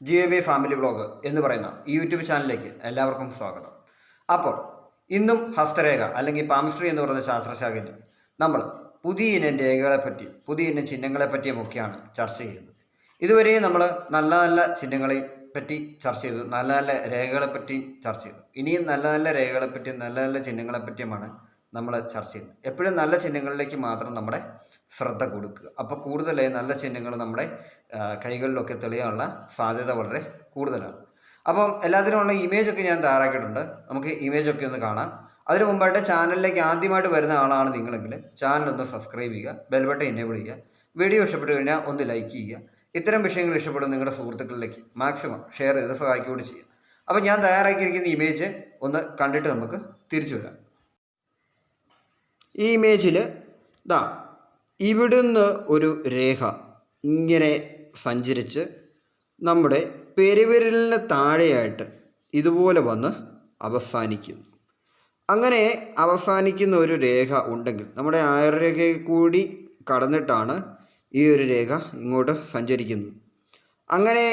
G A B family blog എന്ന് പറയുന്ന ഈ യൂട്യൂബ് ചാനലിലേക്ക് എല്ലാവർക്കും സ്വാഗതം. അപ്പോൾ ഇന്നും ഹസ്തരേഖ അല്ലെങ്കിൽ പാമിസ്ട്രി എന്ന് പറയുന്ന ശാസ്ത്രശാഖയിൽ നമ്മൾ പുതിയ ഇനം രേഖകളെപ്പറ്റി പുതിയ ഇനം ചിഹ്നങ്ങളെ പറ്റിയുമൊക്കെയാണ് ചർച്ച ചെയ്യുന്നത്. ഇതുവരെ നമ്മൾ നല്ല നല്ല ചിഹ്നങ്ങളെ പറ്റി ചർച്ച ചെയ്തു നല്ല നല്ല രേഖകളെ പറ്റി ചർച്ച ചെയ്തു. ഇനിയും നല്ല നല്ല രേഖകളെപ്പറ്റിയും നല്ല നല്ല ചിഹ്നങ്ങളെപ്പറ്റിയുമാണ് നമ്മൾ ചർച്ച ചെയ്യുന്നത്. എപ്പോഴും നല്ല ചിഹ്നങ്ങളിലേക്ക് മാത്രം നമ്മുടെ ശ്രദ്ധ കൊടുക്കുക. അപ്പോൾ കൂടുതലായി നല്ല ചിഹ്നങ്ങൾ നമ്മുടെ കൈകളിലൊക്കെ തെളിയാനുള്ള സാധ്യത വളരെ കൂടുതലാണ്. അപ്പം എല്ലാത്തിനുമുള്ള ഇമേജൊക്കെ ഞാൻ തയ്യാറാക്കിയിട്ടുണ്ട്. നമുക്ക് ഇമേജൊക്കെ ഒന്ന് കാണാം. അതിനു മുമ്പായിട്ട് ചാനലിലേക്ക് ആദ്യമായിട്ട് വരുന്ന ആളാണ് നിങ്ങളെങ്കിൽ ചാനൽ ഒന്ന് സബ്സ്ക്രൈബ് ചെയ്യുക ബെൽബട്ടൺ എനേബിൾ ചെയ്യുക വീഡിയോ ഇഷ്ടപ്പെട്ടു കഴിഞ്ഞാൽ ഒന്ന് ലൈക്ക് ചെയ്യുക. ഇത്തരം വിഷയങ്ങൾ ഇഷ്ടപ്പെടുന്ന നിങ്ങളുടെ സുഹൃത്തുക്കളിലേക്ക് മാക്സിമം ഷെയർ ചെയ്ത് സഹായിക്കുകയും ചെയ്യുക അപ്പം ഞാൻ തയ്യാറാക്കിയിരിക്കുന്ന ഇമേജ് ഒന്ന് കണ്ടിട്ട് നമുക്ക് തിരിച്ചു വരാം. ഈ ഇമേജിൽ ദാ ഇവിടുന്ന് ഒരു രേഖ ഇങ്ങനെ സഞ്ചരിച്ച് നമ്മുടെ പെരുവിരലിന് താഴെയായിട്ട് ഇതുപോലെ വന്ന് അവസാനിക്കുന്നു. അങ്ങനെ അവസാനിക്കുന്ന ഒരു രേഖ ഉണ്ടെങ്കിൽ നമ്മുടെ ആയുർരേഖയെ കൂടി കടന്നിട്ടാണ് ഈ ഒരു രേഖ ഇങ്ങോട്ട് സഞ്ചരിക്കുന്നത്. അങ്ങനെ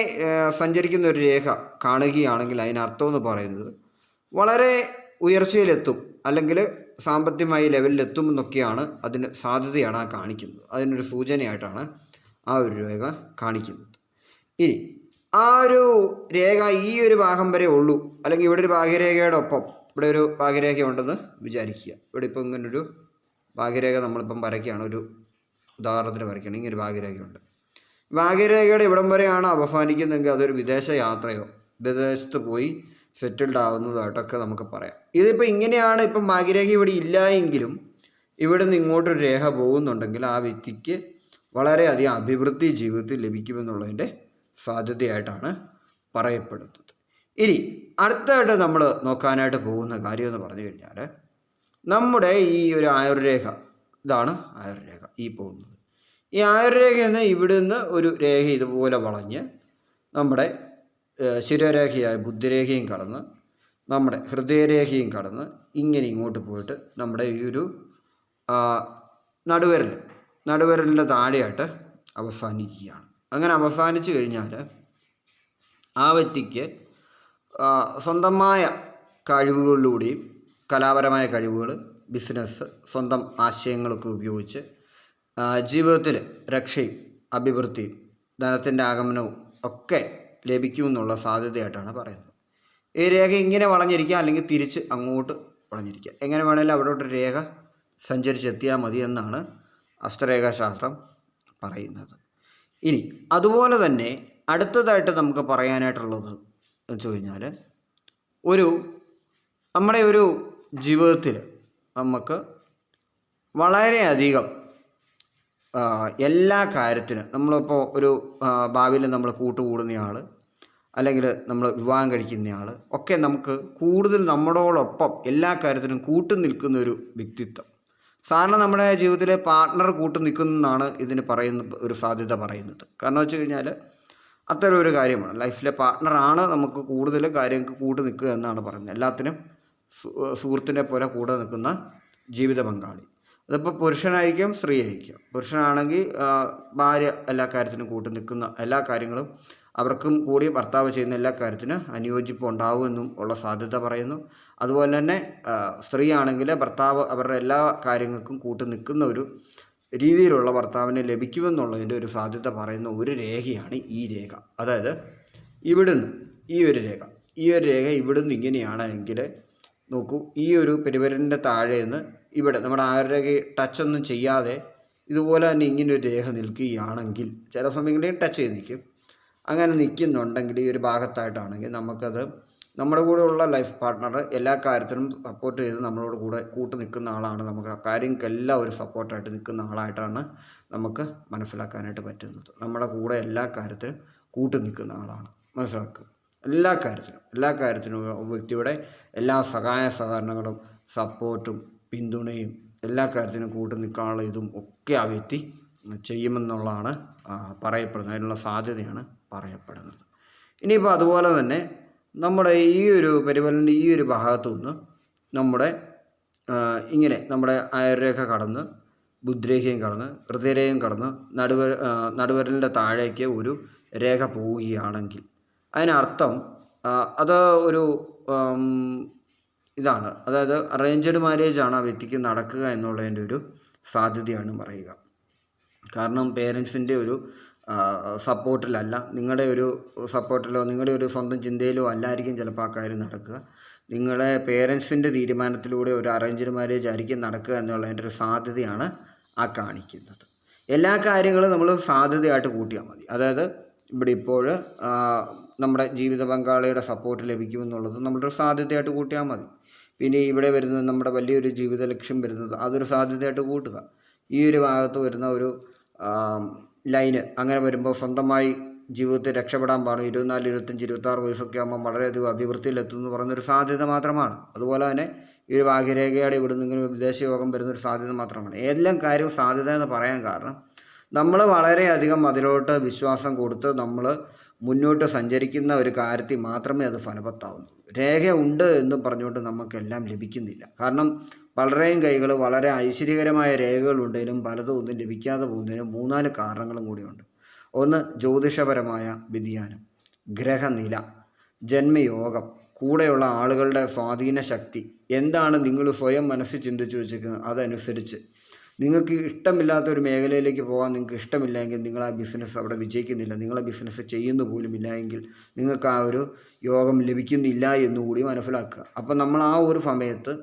സഞ്ചരിക്കുന്ന ഒരു രേഖ കാണുകയാണെങ്കിൽ അതിനർത്ഥം എന്ന് പറയുന്നത് വളരെ ഉയർച്ചയിലെത്തും അല്ലെങ്കിൽ സാമ്പത്തികമായി ലെവലിലെത്തും എന്നൊക്കെയാണ് അതിന് സാധ്യതയാണ് ആ കാണിക്കുന്നത്. അതിനൊരു സൂചനയായിട്ടാണ് ആ ഒരു രേഖ കാണിക്കുന്നത്. ഇനി ആ ഒരു രേഖ ഈ ഒരു ഭാഗം വരെ ഉള്ളൂ. അല്ലെങ്കിൽ ഇവിടെ ഒരു ഭാഗ്യരേഖയുടെ ഒപ്പം ഇവിടെ ഒരു ഭാഗ്യരേഖ ഉണ്ടെന്ന് വിചാരിക്കുക. ഇവിടെ ഇപ്പോൾ ഇങ്ങനൊരു ഭാഗ്യരേഖ നമ്മളിപ്പം വരയ്ക്കുകയാണ്. ഒരു ഉദാഹരണത്തിന് വരയ്ക്കുകയാണ്. ഇങ്ങനെ ഒരു ഭാഗ്യരേഖയുണ്ട് ഭാഗ്യരേഖയുടെ ഇവിടം വരെയാണ് അവസാനിക്കുന്നതെങ്കിൽ അതൊരു വിദേശ യാത്രയോ വിദേശത്ത് പോയി സെറ്റിൽഡ് ആവുന്നതായിട്ടൊക്കെ നമുക്ക് പറയാം. ഇതിപ്പോൾ ഇങ്ങനെയാണ് ഇപ്പം ഭാഗ്യരേഖ ഇവിടെ ഇല്ല എങ്കിലും ഇവിടെ നിന്ന് ഇങ്ങോട്ടൊരു രേഖ പോകുന്നുണ്ടെങ്കിൽ ആ വ്യക്തിക്ക് വളരെയധികം അഭിവൃദ്ധി ജീവിതത്തിൽ ലഭിക്കുമെന്നുള്ളതിന്റെ സാധ്യതയായിട്ടാണ് പറയപ്പെടുന്നത്. ഇനി അടുത്തായിട്ട് നമ്മൾ നോക്കാനായിട്ട് പോകുന്ന കാര്യം എന്ന് പറഞ്ഞു കഴിഞ്ഞാൽ നമ്മുടെ ഈ ഒരു ആയുർരേഖ ഇതാണ് ആയുർരേഖ ഈ പോകുന്നത്. ഈ ആയുർരേഖ എന്ന് ഇവിടുന്ന് ഒരു രേഖ ഇതുപോലെ വളഞ്ഞ് നമ്മുടെ ശിരോരേഖയായ ബുദ്ധിരേഖയും കടന്ന് നമ്മുടെ ഹൃദയരേഖയും കടന്ന് ഇങ്ങനെ ഇങ്ങോട്ട് പോയിട്ട് നമ്മുടെ ഈ ഒരു നടുവരൽ നടുവിരലിന്റെ താഴെയായിട്ട് അവസാനിക്കുകയാണ്. അങ്ങനെ അവസാനിച്ചു കഴിഞ്ഞാൽ ആ വ്യക്തിക്ക് സ്വന്തമായ കഴിവുകളിലൂടെയും കലാപരമായ കഴിവുകൾ ബിസിനസ് സ്വന്തം ആശയങ്ങളൊക്കെ ഉപയോഗിച്ച് ജീവിതത്തിൽ രക്ഷയും അഭിവൃദ്ധിയും ധനത്തിന്റെ ആഗമനവും ഒക്കെ ലഭിക്കുമെന്നുള്ള സാധ്യതയായിട്ടാണ് പറയുന്നത്. ഈ രേഖ ഇങ്ങനെ വളഞ്ഞിരിക്കുക അല്ലെങ്കിൽ തിരിച്ച് അങ്ങോട്ട് വളഞ്ഞിരിക്കുക. എങ്ങനെ വേണമെങ്കിലും അവിടോട്ട് രേഖ സഞ്ചരിച്ചെത്തിയാൽ മതി എന്നാണ് അസ്ത്രരേഖാശാസ്ത്രം പറയുന്നത്. ഇനി അതുപോലെ തന്നെ അടുത്തതായിട്ട് നമുക്ക് പറയാനായിട്ടുള്ളത് വെച്ച് കഴിഞ്ഞാൽ ഒരു നമ്മുടെ ഒരു ജീവിതത്തിൽ നമുക്ക് വളരെയധികം എല്ലാ കാര്യത്തിനും നമ്മളിപ്പോൾ ഒരു ഭാവിയിൽ നമ്മൾ കൂട്ടുകൂടുന്നയാൾ അല്ലെങ്കിൽ നമ്മൾ വിവാഹം കഴിക്കുന്നയാൾ ഒക്കെ നമുക്ക് കൂടുതൽ നമ്മളോടൊപ്പം എല്ലാ കാര്യത്തിനും കൂട്ടു നിൽക്കുന്ന ഒരു വ്യക്തിത്വം. സാധാരണ നമ്മുടെ ജീവിതത്തിലെ പാർട്ട്ണർ കൂട്ടു നിൽക്കുന്നതാണ് ഇതിന് പറയുന്ന ഒരു സാധ്യത പറയുന്നത്. കാരണം വെച്ച് കഴിഞ്ഞാൽ അത്തരം ഒരു കാര്യമാണ്. ലൈഫിലെ പാർട്ട്ണറാണ് നമുക്ക് കൂടുതൽ കാര്യങ്ങൾക്ക് കൂട്ടു നിൽക്കുക എന്നാണ് പറയുന്നത്. എല്ലാത്തിനും സുഹൃത്തിനെ പോലെ കൂടെ നിൽക്കുന്ന ജീവിത പങ്കാളി. അതിപ്പോൾ പുരുഷനായിരിക്കാം സ്ത്രീ ആയിരിക്കാം പുരുഷനാണെങ്കിൽ ഭാര്യ എല്ലാ കാര്യത്തിനും കൂട്ടു നിൽക്കുന്ന എല്ലാ കാര്യങ്ങളും അവർക്കും കൂടി ഭർത്താവ് ചെയ്യുന്ന എല്ലാ കാര്യത്തിനും അനുയോജിപ്പ് ഉണ്ടാവുമെന്നും ഉള്ള സാധ്യത പറയുന്നു. അതുപോലെ തന്നെ സ്ത്രീയാണെങ്കിൽ ഭർത്താവ് അവരുടെ എല്ലാ കാര്യങ്ങൾക്കും കൂട്ടു നിൽക്കുന്ന ഒരു രീതിയിലുള്ള ഭർത്താവിനെ ലഭിക്കുമെന്നുള്ളതിന്റെ ഒരു സാധ്യത പറയുന്ന ഒരു രേഖയാണ് ഈ രേഖ. അതായത് ഇവിടുന്ന് ഈ ഒരു രേഖ. ഈ ഒരു രേഖ ഇവിടുന്ന് ഇങ്ങനെയാണ് എങ്കിൽ നോക്കൂ ഈ ഒരു പെരുവരന്റെ താഴെ നിന്ന് ഇവിടെ നമ്മുടെ ആരുടെ ടച്ചൊന്നും ചെയ്യാതെ ഇതുപോലെ തന്നെ ഇങ്ങനെ ഒരു രേഖ നിൽക്കുകയാണെങ്കിൽ ചില സമയങ്ങളിൽ ടച്ച് ചെയ്ത് നിൽക്കും. അങ്ങനെ നിൽക്കുന്നുണ്ടെങ്കിൽ ഈ ഒരു ഭാഗത്തായിട്ടാണെങ്കിൽ നമുക്കത് നമ്മുടെ കൂടെയുള്ള ലൈഫ് പാർട്ണർ എല്ലാ കാര്യത്തിനും സപ്പോർട്ട് ചെയ്ത് നമ്മളോട് കൂടെ കൂട്ട് നിൽക്കുന്ന ആളാണ് നമുക്ക്. കാര്യങ്ങൾക്കെല്ലാം ഒരു സപ്പോർട്ടായിട്ട് നിൽക്കുന്ന ആളായിട്ടാണ് നമുക്ക് മനസ്സിലാക്കാനായിട്ട് പറ്റുന്നത്. നമ്മുടെ കൂടെ എല്ലാ കാര്യത്തിനും കൂട്ട് നിൽക്കുന്ന ആളാണ്. മനസ്സിലാക്കുക എല്ലാ കാര്യത്തിനും എല്ലാ കാര്യത്തിനും വ്യക്തിയുടെ എല്ലാ സഹായ സഹകരണങ്ങളും സപ്പോർട്ടും പിന്തുണയും എല്ലാ കാര്യത്തിനും കൂട്ടു നിൽക്കാനുള്ള ഇതും ഒക്കെ ആ വ്യക്തി ചെയ്യുമെന്നുള്ളതാണ് പറയപ്പെടുന്നത്. അതിനുള്ള സാധ്യതയാണ് പറയപ്പെടുന്നത്. ഇനിയിപ്പോൾ അതുപോലെ തന്നെ നമ്മുടെ ഈ ഒരു പരിപാലന്റെ ഈ ഒരു ഭാഗത്തു നിന്ന് നമ്മുടെ ഇങ്ങനെ നമ്മുടെ ആയുർരേഖ കടന്ന് ബുദ്ധിരേഖയും കടന്ന് ഹൃദയരേഖയും കടന്ന് നടുവ നടുവരലിന്റെ താഴേക്ക് ഒരു രേഖ പോവുകയാണെങ്കിൽ അതിനർത്ഥം അത് ഒരു ഇതാണ്. അതായത് അറേഞ്ച്ഡ് മാരേജ് ആണ് ആ വ്യക്തിക്ക് നടക്കുക എന്നുള്ളതിന്റെ ഒരു സാധ്യതയാണ് പറയുക. കാരണം പേരൻസിന്റെ ഒരു സപ്പോർട്ടിലല്ല. നിങ്ങളുടെ ഒരു സപ്പോർട്ടിലോ നിങ്ങളുടെ ഒരു സ്വന്തം ചിന്തയിലോ അല്ലായിരിക്കും ചിലപ്പോൾ ആ കാര്യം നടക്കുക. നിങ്ങളെ പേരൻസിന്റെ തീരുമാനത്തിലൂടെ ഒരു അറേഞ്ച്ഡ് മാരേജ് ആയിരിക്കും നടക്കുക എന്നുള്ളതിന്റെ ഒരു സാധ്യതയാണ് ആ കാണിക്കുന്നത്. എല്ലാ കാര്യങ്ങളും നമ്മൾ സാധ്യതയായിട്ട് കൂട്ടിയാൽ മതി. അതായത് ഇവിടെ ഇപ്പോൾ നമ്മുടെ ജീവിത പങ്കാളിയുടെ സപ്പോർട്ട് ലഭിക്കുമെന്നുള്ളത് നമ്മുടെ സാധ്യതയായിട്ട് കൂട്ടിയാൽ മതി. പിന്നെ ഇവിടെ വരുന്നത് നമ്മുടെ വലിയൊരു ജീവിത ലക്ഷ്യം വരുന്നത് അതൊരു സാധ്യതയായിട്ട് കൂട്ടുക. ഈ ഒരു ഭാഗത്ത് വരുന്ന ഒരു ലൈന് അങ്ങനെ വരുമ്പോൾ സ്വന്തമായി ജീവിതത്തെ രക്ഷപ്പെടാൻ പാടും. ഇരുപത്തിനാല് ഇരുപത്തഞ്ച് ഇരുപത്താറ് വയസ്സൊക്കെ ആകുമ്പോൾ വളരെയധികം അഭിവൃദ്ധിയിലെത്തും എന്ന് പറയുന്നൊരു സാധ്യത മാത്രമാണ്. അതുപോലെ തന്നെ ഈ ഒരു ഭാഗ്യരേഖയുടെ ഇവിടെ നിന്നെങ്കിലും വിദേശ യോഗം വരുന്നൊരു സാധ്യത മാത്രമാണ്. എല്ലാം കാര്യവും സാധ്യത എന്ന് പറയാൻ കാരണം നമ്മൾ വളരെയധികം അതിലോട്ട് വിശ്വാസം കൊടുത്ത് നമ്മൾ മുന്നോട്ട് സഞ്ചരിക്കുന്ന ഒരു കാര്യത്തിൽ മാത്രമേ അത് ഫലപ്രദമാവുന്നുള്ളൂ രേഖ ഉണ്ട് എന്ന് പറഞ്ഞുകൊണ്ട് നമുക്കെല്ലാം ലഭിക്കുന്നില്ല. കാരണം പലരെയും കൈകൾ വളരെ ഐശ്വര്യകരമായ രേഖകളുണ്ടെങ്കിലും പലതും ഒന്നും ലഭിക്കാതെ പോകുന്നതിന് മൂന്നാൽ കാരണങ്ങളും കൂടിയുണ്ട്. ഒന്ന് ജ്യോതിഷപരമായ വ്യതിയാനം. ഗ്രഹനില. ജന്മയോഗം. കൂടെയുള്ള ആളുകളുടെ സ്വാധീന ശക്തി എന്താണ് നിങ്ങൾ സ്വയം മനസ്സിൽ ചിന്തിച്ചു വെച്ചിരിക്കുന്നത് അതനുസരിച്ച്. നിങ്ങൾക്ക് ഇഷ്ടമില്ലാത്ത ഒരു മേഖലയിലേക്ക് പോകാൻ നിങ്ങൾക്ക് ഇഷ്ടമില്ലെങ്കിൽ നിങ്ങൾ ആ ബിസിനസ് അവിടെ വിജയിക്കുന്നില്ല. നിങ്ങളെ ബിസിനസ് ചെയ്യുന്നു പോലുമില്ല എങ്കിൽ നിങ്ങൾക്ക് ആ ഒരു യോഗം ലഭിക്കുന്നില്ല എന്നുകൂടി മനസ്സിലാക്കുക. അപ്പം നമ്മൾ ആ ഒരു സമയത്ത്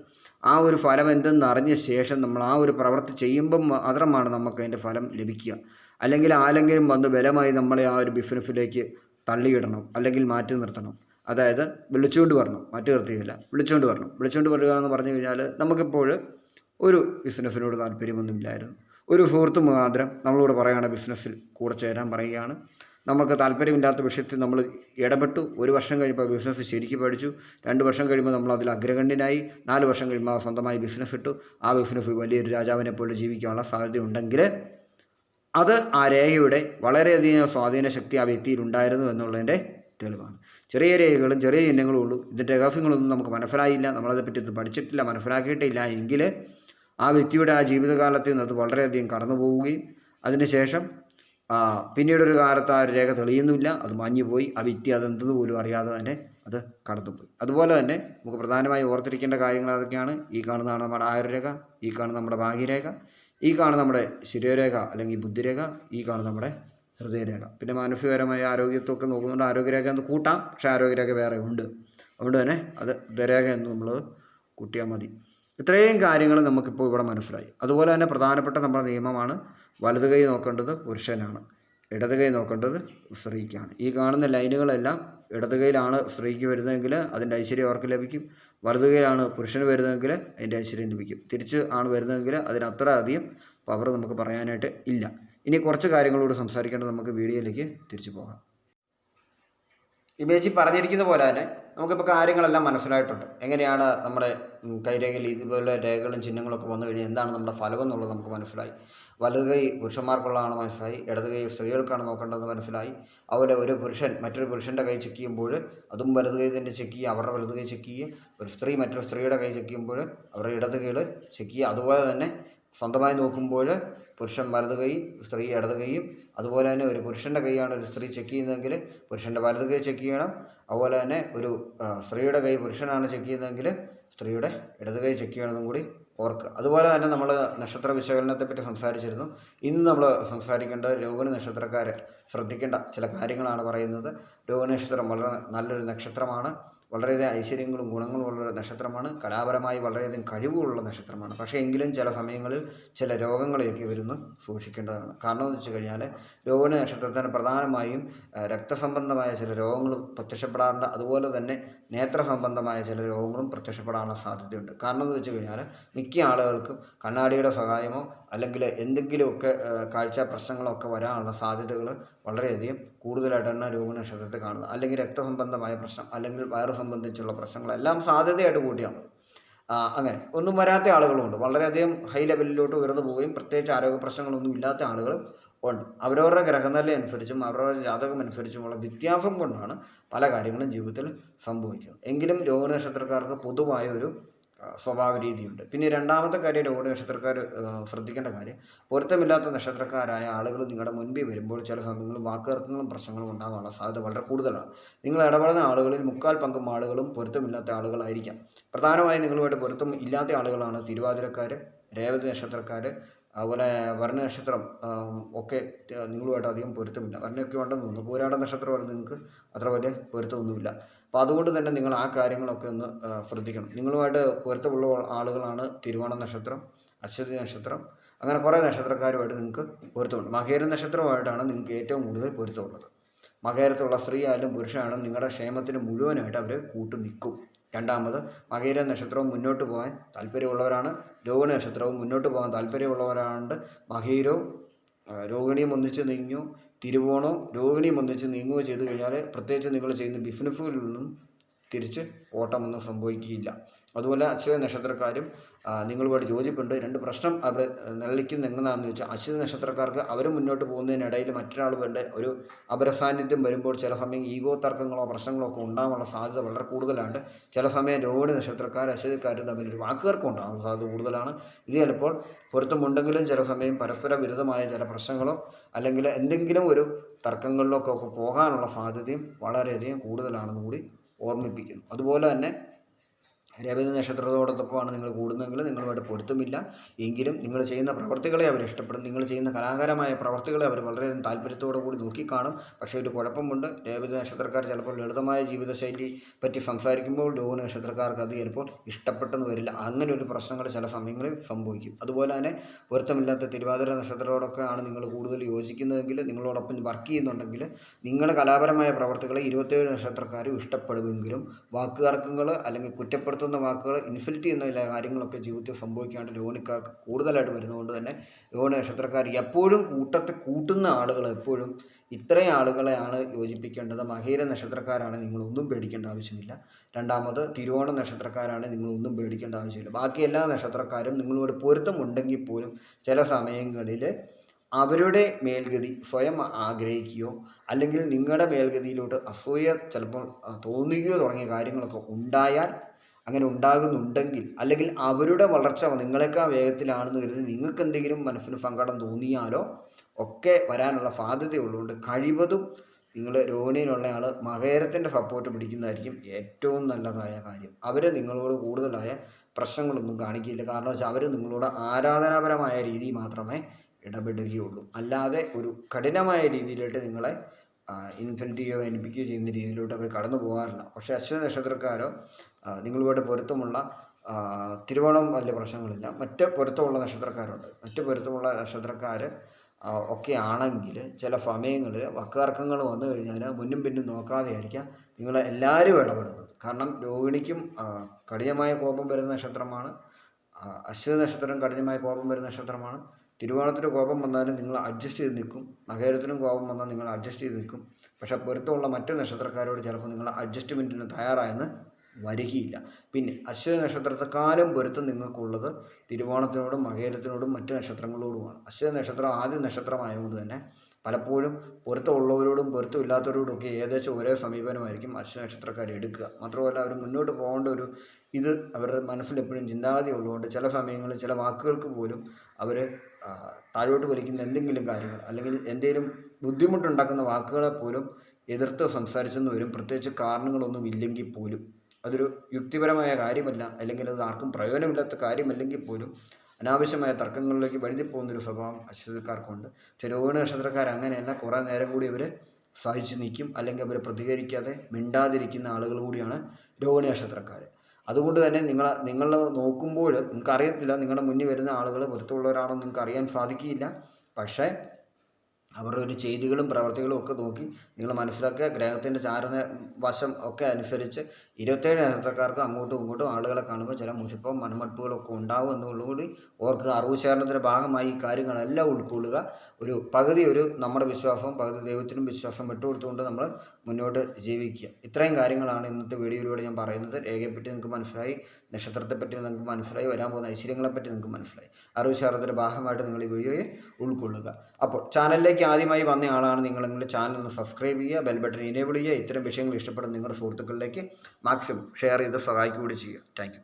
ആ ഒരു ഫലം എന്തെന്ന് അറിഞ്ഞ ശേഷം നമ്മൾ ആ ഒരു പ്രവൃത്തി ചെയ്യുമ്പം മാത്രമാണ് നമുക്ക് അതിന്റെ ഫലം ലഭിക്കുക. അല്ലെങ്കിൽ ആരെങ്കിലും വന്ന് ബലമായി നമ്മളെ ആ ഒരു ബിസിനസ്സിലേക്ക് തള്ളിയിടണം അല്ലെങ്കിൽ മാറ്റി നിർത്തണം. അതായത് വിളിച്ചുകൊണ്ട് വരണം. മാറ്റി നിർത്തിയില്ല. വിളിച്ചുകൊണ്ട് വരണം. വിളിച്ചുകൊണ്ട് വരിക എന്ന് പറഞ്ഞു കഴിഞ്ഞാൽ നമുക്കിപ്പോൾ ഒരു ബിസിനസ്സിനോട് താല്പര്യമൊന്നുമില്ലായിരുന്നു. ഒരു സുഹൃത്ത് മുഖാന്തരം നമ്മളോട് പറയുകയാണ് ബിസിനസ്സിൽ കൂടെ ചേരാൻ പറയുകയാണ്. നമുക്ക് താല്പര്യമില്ലാത്ത വിഷയത്തിൽ നമ്മൾ ഇടപെട്ടു. ഒരു വർഷം കഴിയുമ്പോൾ ബിസിനസ് ശരിക്കും പഠിച്ചു. രണ്ട് വർഷം കഴിയുമ്പോൾ നമ്മൾ അതിൽ അഗ്രഗണ്യനായി. നാല് വർഷം കഴിയുമ്പോൾ സ്വന്തമായി ബിസിനസ് ഇട്ടു. ആ ബിസിനസ് വലിയൊരു രാജാവിനെ പോലെ ജീവിക്കാനുള്ള സാധ്യതയുണ്ടെങ്കിൽ അത് ആ രേഖയുടെ വളരെയധികം സ്വാധീന ശക്തി ആ വ്യക്തിയിൽ ഉണ്ടായിരുന്നു എന്നുള്ളതിന്റെ തെളിവാണ്. ചെറിയ രേഖകളും ചെറിയ ചിഹ്നങ്ങളും ഉള്ളൂ. ഇതിന്റെ രഹസ്യങ്ങളൊന്നും നമുക്ക് മനസ്സിലായില്ല. നമ്മളതേപ്പറ്റി ഒന്നും പഠിച്ചിട്ടില്ല മനസ്സിലാക്കിയിട്ടില്ല എങ്കിൽ ആ വ്യക്തിയുടെ ആ ജീവിതകാലത്തിൽ നിന്ന് അത് വളരെയധികം കടന്നു പോവുകയും അതിനുശേഷം പിന്നീടൊരു കാലത്ത് ആ രേഖ തെളിയുന്നില്ല അത് മാഞ്ഞുപോയി ആ വ്യക്തി അതെന്തെന്ന് പോലും അറിയാതെ തന്നെ അത് കടന്നുപോയി അതുപോലെ തന്നെ നമുക്ക് പ്രധാനമായി ഓർത്തിരിക്കേണ്ട കാര്യങ്ങൾ അതൊക്കെയാണ്. ഈ കാണുന്നതാണ് നമ്മുടെ ആയുർരേഖ ഈ കാണുന്ന നമ്മുടെ ഭാഗ്യരേഖ ഈ കാണുന്ന നമ്മുടെ ശരീരരേഖ അല്ലെങ്കിൽ ബുദ്ധിരേഖ ഈ കാണുന്ന നമ്മുടെ ഹൃദയരേഖ. പിന്നെ മാനസികപരമായ ആരോഗ്യത്തൊക്കെ നോക്കുന്നുണ്ട് ആരോഗ്യരേഖ എന്ന് കൂട്ടാം പക്ഷേ ആരോഗ്യരേഖ വേറെ ഉണ്ട്. അതുകൊണ്ട് തന്നെ അത് ഹൃദയരേഖ എന്ന് നമ്മൾ കൂട്ടിയാൽ മതി. ഇത്രയും കാര്യങ്ങൾ നമുക്കിപ്പോൾ ഇവിടെ മനസ്സിലായി. അതുപോലെ തന്നെ പ്രധാനപ്പെട്ട നമ്മുടെ നിയമമാണ് വലത് കൈ നോക്കേണ്ടത് പുരുഷനാണ് ഇടത് കൈ നോക്കേണ്ടത് സ്ത്രീക്കാണ്. ഈ കാണുന്ന ലൈനുകളെല്ലാം ഇടത് കൈയിലാണ് സ്ത്രീക്ക് വരുന്നതെങ്കിൽ അതിന്റെ ഐശ്വര്യം അവർക്ക് ലഭിക്കും. വലത് കൈയിലാണ് പുരുഷന് വരുന്നതെങ്കിൽ അതിന്റെ ഐശ്വര്യം ലഭിക്കും. തിരിച്ച് ആണ് വരുന്നതെങ്കിൽ അതിനത്ര അധികം പവർ നമുക്ക് പറയാനായിട്ട് ഇല്ല. ഇനി കുറച്ച് കാര്യങ്ങളോട് സംസാരിക്കേണ്ടത് നമുക്ക് വീഡിയോയിലേക്ക് തിരിച്ചു പോകാം. ഇമേജിൽ പറഞ്ഞിരിക്കുന്ന പോലെ തന്നെ നമുക്കിപ്പോൾ കാര്യങ്ങളെല്ലാം മനസ്സിലായിട്ടുണ്ട്. എങ്ങനെയാണ് നമ്മുടെ കൈരേഖയിൽ ഇതുപോലെ രേഖകളും ചിഹ്നങ്ങളൊക്കെ വന്നു കഴിഞ്ഞാൽ എന്താണ് നമ്മുടെ ഫലം എന്നുള്ളത് നമുക്ക് മനസ്സിലായി. വലത് കൈ പുരുഷന്മാർക്കുള്ളതാണ് മനസ്സിലായി ഇടത് കൈ സ്ത്രീകൾക്കാണ് നോക്കേണ്ടതെന്ന് മനസ്സിലായി. അതുപോലെ ഒരു പുരുഷൻ മറ്റൊരു പുരുഷന്റെ കൈ ചെക്ക് ചെയ്യുമ്പോൾ അതും വലത് കൈ തന്നെ ചെക്ക് ചെയ്യുക അവരുടെ വലത് കൈ ചെക്ക് ചെയ്യുക. ഒരു സ്ത്രീ മറ്റൊരു സ്ത്രീയുടെ കൈ ചെക്ക് ചെയ്യുമ്പോൾ അവരുടെ ഇടത് കൈകൾ ചെക്ക് ചെയ്യുക. അതുപോലെ തന്നെ സ്വന്തമായി നോക്കുമ്പോൾ പുരുഷൻ വലത് കൈ സ്ത്രീ ഇടത് കൈയും അതുപോലെ തന്നെ ഒരു പുരുഷന്റെ കൈയാണ് ഒരു സ്ത്രീ ചെക്ക് ചെയ്യുന്നതെങ്കിൽ പുരുഷന്റെ വലത് കൈ ചെക്ക് ചെയ്യണം. അതുപോലെ തന്നെ ഒരു സ്ത്രീയുടെ കൈ പുരുഷനാണ് ചെക്ക് ചെയ്യുന്നതെങ്കിൽ സ്ത്രീയുടെ ഇടത് കൈ ചെക്ക് ചെയ്യണമെന്നും കൂടി ഓർക്കുക. അതുപോലെ തന്നെ നമ്മൾ നക്ഷത്ര വിശകലനത്തെ പറ്റി സംസാരിച്ചിരുന്നു. ഇന്ന് നമ്മൾ സംസാരിക്കേണ്ടത് രോഹിണി നക്ഷത്രക്കാർ ശ്രദ്ധിക്കേണ്ട ചില കാര്യങ്ങളാണ് പറയുന്നത്. രോഹിണി നക്ഷത്രം വളരെ നല്ലൊരു നക്ഷത്രമാണ്. വളരെയധികം ഐശ്വര്യങ്ങളും ഗുണങ്ങളും ഉള്ള നക്ഷത്രമാണ്. കലാപരമായി വളരെയധികം കഴിവുള്ള നക്ഷത്രമാണ്. പക്ഷേ എങ്കിലും ചില സമയങ്ങളിൽ ചില രോഗങ്ങളെയൊക്കെ വരുന്നു സൂക്ഷിക്കേണ്ടതാണ്. കാരണം എന്ന് വെച്ച് കഴിഞ്ഞാൽ രോഹിണി നക്ഷത്രത്തിന് പ്രധാനമായും രക്തസംബന്ധമായ ചില രോഗങ്ങളും പ്രത്യക്ഷപ്പെടാറുണ്ട്. അതുപോലെ തന്നെ നേത്ര സംബന്ധമായ ചില രോഗങ്ങളും പ്രത്യക്ഷപ്പെടാനുള്ള സാധ്യതയുണ്ട്. കാരണം എന്ന് വെച്ച് കഴിഞ്ഞാൽ മിക്ക ആളുകൾക്കും കണ്ണാടിയുടെ സഹായമോ അല്ലെങ്കിൽ എന്തെങ്കിലുമൊക്കെ കാഴ്ച പ്രശ്നങ്ങളൊക്കെ വരാനുള്ള സാധ്യതകൾ വളരെയധികം കൂടുതലായിട്ടാണ് രോഗ നക്ഷത്രത്തെ കാണുന്നത്. അല്ലെങ്കിൽ രക്തസംബന്ധമായ പ്രശ്നം അല്ലെങ്കിൽ വയറ് സംബന്ധിച്ചുള്ള പ്രശ്നങ്ങളെല്ലാം സാധ്യതയായിട്ട് കൂട്ടിയാൽ അങ്ങനെ. ഒന്നും വരാത്ത ആളുകളുമുണ്ട്. വളരെയധികം ഹൈ ലെവലിലോട്ട് ഉയർന്നു പോവുകയും പ്രത്യേകിച്ച് ആരോഗ്യ പ്രശ്നങ്ങളൊന്നും ഇല്ലാത്ത ആളുകളും ഉണ്ട്. അവരവരുടെ ഗ്രഹനില അനുസരിച്ചും അവരവരുടെ ജാതകം അനുസരിച്ചുമുള്ള വ്യത്യാസം കൊണ്ടാണ് പല കാര്യങ്ങളും ജീവിതത്തിൽ സംഭവിക്കുന്നത്. എങ്കിലും രോഗനക്ഷത്രക്കാർക്ക് പൊതുവായ ഒരു സ്വഭാവ രീതിയുണ്ട് പിന്നെ രണ്ടാമത്തെ കാര്യം രോഹിണി നക്ഷത്രക്കാർ ശ്രദ്ധിക്കേണ്ട കാര്യം പൊരുത്തമില്ലാത്ത നക്ഷത്രക്കാരായ ആളുകൾ നിങ്ങളുടെ മുൻപിൽ വരുമ്പോൾ ചില സമയങ്ങളിൽ വാക്കുതർക്കങ്ങളും പ്രശ്നങ്ങളും ഉണ്ടാകാനുള്ള സാധ്യത വളരെ കൂടുതലാണ്. നിങ്ങൾ ഇടപെടുന്ന ആളുകളിൽ മുക്കാൽ പങ്കും ആളുകളും പൊരുത്തമില്ലാത്ത ആളുകളായിരിക്കാം. പ്രധാനമായും നിങ്ങളുമായിട്ട് പൊരുത്തം ഇല്ലാത്ത ആളുകളാണ് തിരുവാതിരക്കാർ രേവതി നക്ഷത്രക്കാർ അതുപോലെ വർണനക്ഷത്രം ഒക്കെ ത- നിങ്ങളുമായിട്ട് അധികം പൊരുത്തമില്ല. വർണയൊക്കെ ഉണ്ടെന്ന് തോന്നുന്നു. പോരാട നക്ഷത്രമാണ് നിങ്ങൾക്ക് അത്ര വലിയ പൊരുത്തമൊന്നുമില്ല. അപ്പോൾ അതുകൊണ്ട് തന്നെ നിങ്ങൾ ആ കാര്യങ്ങളൊക്കെ ഒന്ന് ശ്രദ്ധിക്കണം. നിങ്ങളുമായിട്ട് പൊരുത്തമുള്ള ആളുകളാണ് തിരുവോണ നക്ഷത്രം അശ്വതി നക്ഷത്രം അങ്ങനെ കുറേ നക്ഷത്രക്കാരുമായിട്ട് നിങ്ങൾക്ക് പൊരുത്തമുണ്ട്. മകേര നക്ഷത്രമായിട്ടാണ് നിങ്ങൾക്ക് ഏറ്റവും കൂടുതൽ പൊരുത്തമുള്ളത്. മകേരത്തുള്ള സ്ത്രീ ആയാലും പുരുഷനായാലും നിങ്ങളുടെ ക്ഷേമത്തിന് മുഴുവനായിട്ട് അവർ കൂട്ടു നിൽക്കും രണ്ടാമത് മകേര നക്ഷത്രവും മുന്നോട്ട് പോകാൻ താല്പര്യമുള്ളവരാണ്. രോഹിണി നക്ഷത്രവും മുന്നോട്ട് പോകാൻ താല്പര്യമുള്ളവരാണ്ട് മകീരവും രോഹിണിയും ഒന്നിച്ച് നീങ്ങുകയോ തിരുവോണവും രോഹിണിയും ഒന്നിച്ച് നീങ്ങുകയോ ചെയ്തു കഴിഞ്ഞാൽ പ്രത്യേകിച്ച് നിങ്ങൾ ചെയ്യുന്ന ബിസിനസ്സുകളിൽ നിന്നും തിരിച്ച് ഓട്ടമൊന്നും സംഭവിക്കുകയില്ല. അതുപോലെ അശ്വതി നക്ഷത്രക്കാരും നിങ്ങളുമായിട്ട് യോജിപ്പുണ്ട്. രണ്ട് പ്രശ്നം അവർ നിലനിൽക്കുന്ന എങ്ങനെയാണെന്ന് വെച്ചാൽ അശ്വതി നക്ഷത്രക്കാർക്ക് അവർ മുന്നോട്ട് പോകുന്നതിനിടയിൽ മറ്റൊരാൾ വേണ്ട ഒരു അപരസാന്നിധ്യം വരുമ്പോൾ ചില സമയം ഈഗോ തർക്കങ്ങളോ പ്രശ്നങ്ങളോ ഒക്കെ ഉണ്ടാകാനുള്ള സാധ്യത വളരെ കൂടുതലാണ്. ചില സമയം രോഹിണി നക്ഷത്രക്കാർ അശ്വതിക്കാരും തമ്മിൽ ഒരു വാക്കുകാർക്കും ഉണ്ടാകാനുള്ള സാധ്യത കൂടുതലാണ്. ഇത് ചിലപ്പോൾ പൊരുത്തമുണ്ടെങ്കിലും ചില സമയം പരസ്പര വിരുദ്ധമായ ചില പ്രശ്നങ്ങളോ അല്ലെങ്കിൽ എന്തെങ്കിലും ഒരു തർക്കങ്ങളിലൊക്കെ പോകാനുള്ള സാധ്യതയും വളരെയധികം കൂടുതലാണെന്ന് കൂടി ഓർമ്മിപ്പിക്കുന്നു. അതുപോലെ തന്നെ രേവതി നക്ഷത്രത്തോടൊപ്പമാണ് നിങ്ങൾ കൂടുന്നതെങ്കിൽ നിങ്ങളുമായിട്ട് പൊരുത്തമില്ല. എങ്കിലും നിങ്ങൾ ചെയ്യുന്ന പ്രവർത്തികളെ അവർ ഇഷ്ടപ്പെടും. നിങ്ങൾ ചെയ്യുന്ന കലാകാരമായ പ്രവർത്തികളെ അവർ വളരെയധികം താല്പര്യത്തോടു കൂടി നോക്കിക്കാണും. പക്ഷേ ഒരു കുഴപ്പമുണ്ട്. രേവതി നക്ഷത്രക്കാർ ചിലപ്പോൾ ലളിതമായ ജീവിതശൈലി പറ്റി സംസാരിക്കുമ്പോൾ രോഹിണി നക്ഷത്രക്കാർക്ക് അത് ചിലപ്പോൾ ഇഷ്ടപ്പെട്ടെന്ന് വരില്ല. അങ്ങനെ ഒരു പ്രശ്നങ്ങൾ ചില സമയങ്ങളിൽ സംഭവിക്കും. അതുപോലെ തന്നെ പൊരുത്തമില്ലാത്ത തിരുവാതിര നക്ഷത്രത്തോടൊക്കെ ആണ് നിങ്ങൾ കൂടുതൽ യോജിക്കുന്നതെങ്കിൽ നിങ്ങളോടൊപ്പം വർക്ക് ചെയ്യുന്നുണ്ടെങ്കിൽ നിങ്ങളുടെ കലാപരമായ പ്രവർത്തികളെ ഇരുപത്തേഴ് നക്ഷത്രക്കാരും ഇഷ്ടപ്പെടുമെങ്കിലും വാക്കുതർക്കങ്ങൾ അല്ലെങ്കിൽ കുറ്റപ്പെടുത്തുന്ന വാക്കുകൾ ഇൻസൾട്ട് ചെയ്യുന്ന ചില കാര്യങ്ങളൊക്കെ ജീവിതത്തിൽ സംഭവിക്കാണ്ട് രോഹിണിക്കാർക്ക് കൂടുതലായിട്ട് വരുന്നതുകൊണ്ട് തന്നെ രോഹിണി നക്ഷത്രക്കാർ എപ്പോഴും കൂട്ടത്തെ കൂട്ടുന്ന ആളുകൾ എപ്പോഴും ഇത്രയും ആളുകളെയാണ് യോജിപ്പിക്കേണ്ടത്. മഹീര നക്ഷത്രക്കാരാണ് നിങ്ങളൊന്നും പേടിക്കേണ്ട ആവശ്യമില്ല. രണ്ടാമത് തിരുവോണ നക്ഷത്രക്കാരാണ് നിങ്ങളൊന്നും പേടിക്കേണ്ട ആവശ്യമില്ല. ബാക്കി എല്ലാ നക്ഷത്രക്കാരും നിങ്ങളോട് പൊരുത്തമുണ്ടെങ്കിൽ പോലും ചില സമയങ്ങളിൽ അവരുടെ മേൽഗതി സ്വയം ആഗ്രഹിക്കുകയോ അല്ലെങ്കിൽ നിങ്ങളുടെ മേൽഗതിയിലോട്ട് അസൂയ ചിലപ്പോൾ തോന്നുകയോ തുടങ്ങിയ കാര്യങ്ങളൊക്കെ ഉണ്ടായാൽ അങ്ങനെ ഉണ്ടാകുന്നുണ്ടെങ്കിൽ അല്ലെങ്കിൽ അവരുടെ വളർച്ച നിങ്ങളെക്കാൾ വേഗത്തിലാണെന്ന് കരുതി നിങ്ങൾക്ക് എന്തെങ്കിലും മനസ്സിന് സങ്കടം തോന്നിയാലോ ഒക്കെ വരാനുള്ള സാധ്യതയുള്ളതുകൊണ്ട് കഴിവതും നിങ്ങൾ രോഹിണിയിലുള്ള ആൾ മകേരത്തിന്റെ സപ്പോർട്ട് പിടിക്കുന്നതായിരിക്കും ഏറ്റവും നല്ലതായ കാര്യം. അവർ നിങ്ങളോട് കൂടുതലായ പ്രശ്നങ്ങളൊന്നും കാണിക്കില്ല. കാരണം വെച്ചാൽ അവർ നിങ്ങളോട് ആരാധനാപരമായ രീതി മാത്രമേ ഇടപെടുകയുള്ളൂ. അല്ലാതെ ഒരു കഠിനമായ രീതിയിലോട്ട് നിങ്ങളെ ഇൻഫെന്റ് ചെയ്യുകയോ എനിപ്പിക്കുകയോ ചെയ്യുന്ന രീതിയിലോട്ട് അവർ കടന്നു പോകാറില്ല. പക്ഷേ അശ്വ നക്ഷത്രക്കാരോ നിങ്ങളിവിടെ പൊരുത്തമുള്ള തിരുവോണം വലിയ പ്രശ്നങ്ങളില്ല. മറ്റ് പൊരുത്തമുള്ള നക്ഷത്രക്കാരുണ്ട്. മറ്റ് പൊരുത്തമുള്ള നക്ഷത്രക്കാർ ഒക്കെ ആണെങ്കിൽ ചില സമയങ്ങളിൽ വക്കതർക്കങ്ങൾ വന്നു കഴിഞ്ഞാൽ മുന്നും പിന്നും നോക്കാതെ ആയിരിക്കാം നിങ്ങൾ എല്ലാവരും ഇടപെടുന്നത്. കാരണം രോഹിണിക്കും കഠിനമായ കോപം വരുന്ന നക്ഷത്രമാണ്. അശ്വതി നക്ഷത്രം കഠിനമായ കോപം വരുന്ന നക്ഷത്രമാണ്. തിരുവോണത്തിന് കോപം വന്നാലും നിങ്ങൾ അഡ്ജസ്റ്റ് ചെയ്ത് നിൽക്കും. മകരത്തിനും കോപം വന്നാൽ നിങ്ങൾ അഡ്ജസ്റ്റ് ചെയ്ത് നിൽക്കും. പക്ഷേ പൊരുത്തമുള്ള മറ്റു നക്ഷത്രക്കാരോട് ചിലപ്പോൾ നിങ്ങൾ അഡ്ജസ്റ്റ്മെന്റിന് തയ്യാറായെന്ന് വരികയില്ല. പിന്നെ അശ്വതി നക്ഷത്രത്തെക്കാലം പൊരുത്തം നിങ്ങൾക്കുള്ളത് തിരുവോണത്തിനോടും മകേരത്തിനോടും മറ്റ് നക്ഷത്രങ്ങളോടുമാണ്. അശ്വതി നക്ഷത്രം ആദ്യ നക്ഷത്രമായതുകൊണ്ട് തന്നെ പലപ്പോഴും പൊരുത്തമുള്ളവരോടും പൊരുത്തമില്ലാത്തവരോടും ഒക്കെ ഏകദേശം ഒരേ സമീപനമായിരിക്കും അശ്വ നക്ഷത്രക്കാർ എടുക്കുക. മാത്രമല്ല അവർ മുന്നോട്ട് പോകേണ്ട ഒരു ഇത് അവരുടെ മനസ്സിലെപ്പോഴും ചിന്താഗതി ഉള്ളതുകൊണ്ട് ചില സമയങ്ങളിൽ ചില വാക്കുകൾക്ക് പോലും അവർ താഴോട്ട് വലിക്കുന്ന എന്തെങ്കിലും കാര്യങ്ങൾ അല്ലെങ്കിൽ എന്തെങ്കിലും ബുദ്ധിമുട്ടുണ്ടാക്കുന്ന വാക്കുകളെ പോലും എതിർത്ത് സംസാരിച്ചെന്ന് വരും. പ്രത്യേകിച്ച് കാരണങ്ങളൊന്നും ഇല്ലെങ്കിൽ പോലും. അതൊരു യുക്തിപരമായ കാര്യമല്ല. അല്ലെങ്കിൽ അത് ആർക്കും പ്രയോജനമില്ലാത്ത കാര്യമല്ലെങ്കിൽ പോലും അനാവശ്യമായ തർക്കങ്ങളിലേക്ക് വഴുതി പോകുന്നൊരു സ്വഭാവം അശ്വതിക്കാർക്കുണ്ട് പക്ഷേ രോഹിണി നക്ഷത്രക്കാർ അങ്ങനെയല്ല. കുറേ നേരം കൂടി ഇവർ സഹിച്ചു നിൽക്കും. അല്ലെങ്കിൽ അവർ പ്രതികരിക്കാതെ മിണ്ടാതിരിക്കുന്ന ആളുകൾ കൂടിയാണ് രോഹിണി നക്ഷത്രക്കാർ അതുകൊണ്ട് തന്നെ നിങ്ങൾ നിങ്ങൾ നോക്കുമ്പോൾ നിങ്ങൾക്ക് അറിയത്തില്ല നിങ്ങളുടെ മുന്നിൽ വരുന്ന ആളുകൾ പുറത്തുള്ളവരാണോ നിങ്ങൾക്ക് അറിയാൻ സാധിക്കില്ല പക്ഷേ അവരുടെ ഒരു ചെയ്തികളും പ്രവർത്തികളും ഒക്കെ നോക്കി നിങ്ങൾ മനസ്സിലാക്കുക. ഗ്രഹത്തിന്റെ ചാരുന്ന വശം ഒക്കെ അനുസരിച്ച് ഇരുപത്തേഴ് നക്ഷത്രക്കാർക്ക് അങ്ങോട്ടും ഇങ്ങോട്ടും ആളുകളെ കാണുമ്പോൾ ചില മുഷിപ്പം മനമടുപ്പുകളും ഒക്കെ ഉണ്ടാവും എന്നുള്ളതുകൂടി ഓർക്കുക അറിവ് ശേഖരണത്തിന്റെ ഭാഗമായി ഈ കാര്യങ്ങളെല്ലാം ഉൾക്കൊള്ളുക. ഒരു പകുതി ഒരു നമ്മുടെ വിശ്വാസവും പകുതി ദൈവത്തിനും വിശ്വാസം വിട്ടുകൊടുത്തുകൊണ്ട് നമ്മൾ മുന്നോട്ട് ജീവിക്കുക. ഇത്രയും കാര്യങ്ങളാണ് ഇന്നത്തെ വീഡിയോയിലൂടെ ഞാൻ പറയുന്നത്. രേഖയെപ്പറ്റി നിങ്ങൾക്ക് മനസ്സിലായി. നക്ഷത്രത്തെപ്പറ്റി നിങ്ങൾക്ക് മനസ്സിലായി. വരാൻ പോകുന്ന ഐശ്വര്യങ്ങളെപ്പറ്റി നിങ്ങൾക്ക് മനസ്സിലായി. അറിവ് ശേഖരണത്തിന്റെ ഭാഗമായിട്ട് നിങ്ങൾ ഈ വീഡിയോയെ ഉൾക്കൊള്ളുക. അപ്പോൾ ചാനലിലേക്ക് ആദ്യമായി വന്ന ആളാണ് നിങ്ങൾ നിങ്ങളുടെ ചാനൽ ഒന്ന് സബ്സ്ക്രൈബ് ചെയ്യുക ബെൽ ബട്ടൺ ഇനേബിൾ ചെയ്യുക ഇത്തരം വിഷയങ്ങൾ ഇഷ്ടപ്പെടുന്ന നിങ്ങളുടെ സുഹൃത്തുക്കളിലേക്ക് മാക്സിമം ഷെയർ ചെയ്ത് സഹായിക്കുക ചെയ്യുക. താങ്ക്